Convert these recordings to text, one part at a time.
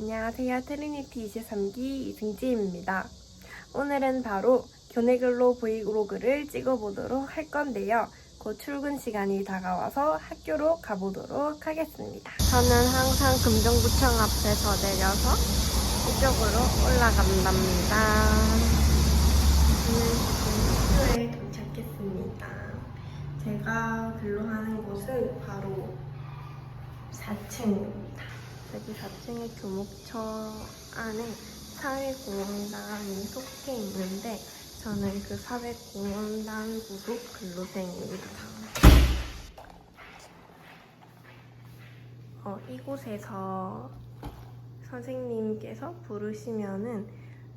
안녕하세요. 트리니티 23기 이승지입니다. 오늘은 바로 교내근로 브이로그를 찍어보도록 할 건데요. 곧 출근 시간이 다가와서 학교로 가보도록 하겠습니다. 저는 항상 금정구청 앞에서 내려서 이쪽으로 올라간답니다. 저는 지금 학교에 도착했습니다. 제가 근로하는 곳은 바로 4층 여기 4층의 교목처 안에 사회공헌단이 속해 있는데 저는 그 사회공헌단 부속 근로생입니다. 어, 이곳에서 선생님께서 부르시면은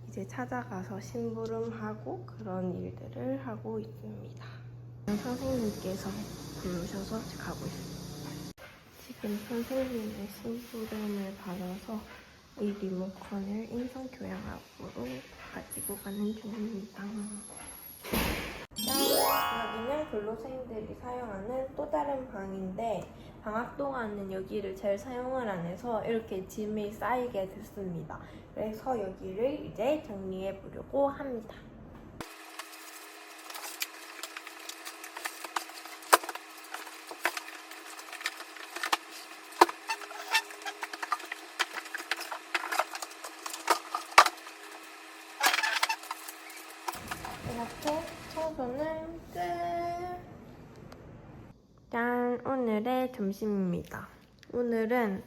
이제 찾아가서 심부름하고 그런 일들을 하고 있습니다. 선생님께서 부르셔서 가고 있습니다. 지금 선생님의 심부름을 받아서 이 리모컨을 인성 교양학으로 가지고 가는 중입니다. 짠! 여기는 근로생들이 사용하는 또 다른 방인데 방학 동안은 여기를 잘 사용을 안 해서 이렇게 짐이 쌓이게 됐습니다. 그래서 여기를 이제 정리해 보려고 합니다. 이렇게 청소는 끝. 짠, 오늘의 점심입니다. 오늘은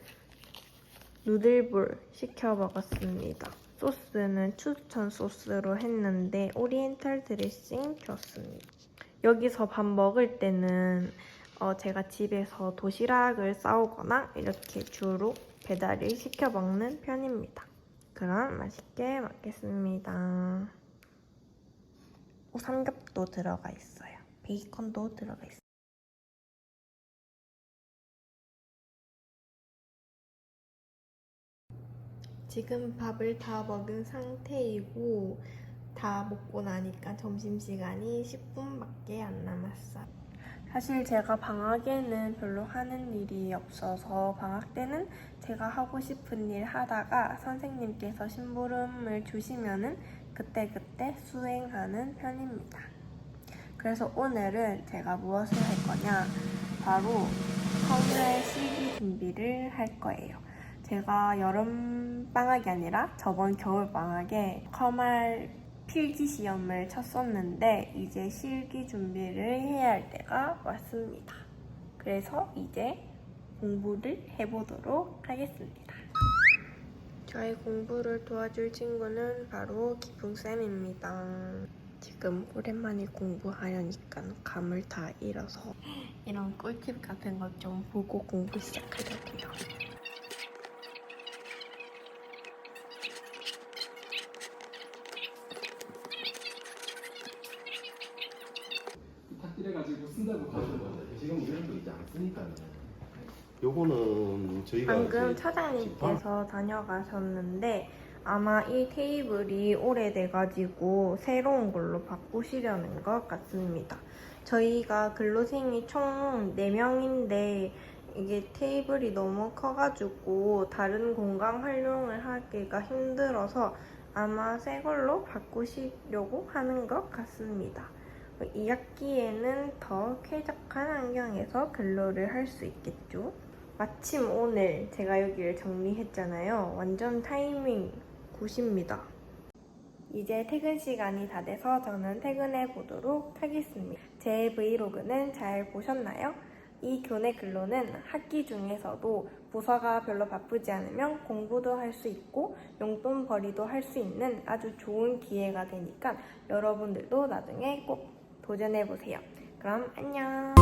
누들볼 시켜 먹었습니다. 소스는 추천 소스로 했는데 오리엔탈 드레싱 줬습니다. 여기서 밥 먹을 때는 어, 제가 집에서 도시락을 싸오거나 이렇게 주로 배달을 시켜 먹는 편입니다. 그럼 맛있게 먹겠습니다. 오, 삼겹도 들어가 있어요. 베이컨도 들어가 있어요. 지금 밥을 다 먹은 상태이고 다 먹고 나니까 점심시간이 10분밖에 안 남았어요. 사실 제가 방학에는 별로 하는 일이 없어서 방학 때는 제가 하고 싶은 일 하다가 선생님께서 심부름을 주시면은 그때그때 수행하는 편입니다. 그래서 오늘은 제가 무엇을 할 거냐? 바로 컴활 실기 준비를 할 거예요. 제가 여름 방학이 아니라 저번 겨울 방학에 컴활 필기 시험을 쳤었는데 이제 실기 준비를 해야 할 때가 왔습니다. 그래서 이제 공부를 해보도록 하겠습니다. 저의 공부를 도와줄 친구는 바로 기풍쌤입니다. 지금 오랜만에 공부하려니까 감을 다 잃어서 이런 꿀팁 같은 것 좀 보고 공부 시작하려고요. 탁딜해가지고 쓴다고 가지고 맞아요. 지금 쓰니까는. 요거는 저희가 방금 이제 차장님께서 다녀가셨는데 아마 이 테이블이 오래돼가지고 새로운 걸로 바꾸시려는 것 같습니다. 저희가 근로생이 총 4명인데 이게 테이블이 너무 커가지고 다른 공간 활용을 하기가 힘들어서 아마 새 걸로 바꾸시려고 하는 것 같습니다. 이 학기에는 더 쾌적한 환경에서 근로를 할 수 있겠죠. 마침 오늘 제가 여기를 정리했잖아요. 완전 타이밍 굿입니다. 이제 퇴근 시간이 다 돼서 저는 퇴근해 보도록 하겠습니다. 제 브이로그는 잘 보셨나요? 이 교내 근로는 학기 중에서도 부서가 별로 바쁘지 않으면 공부도 할 수 있고 용돈 벌이도 할 수 있는 아주 좋은 기회가 되니까 여러분들도 나중에 꼭 도전해 보세요. 그럼 안녕!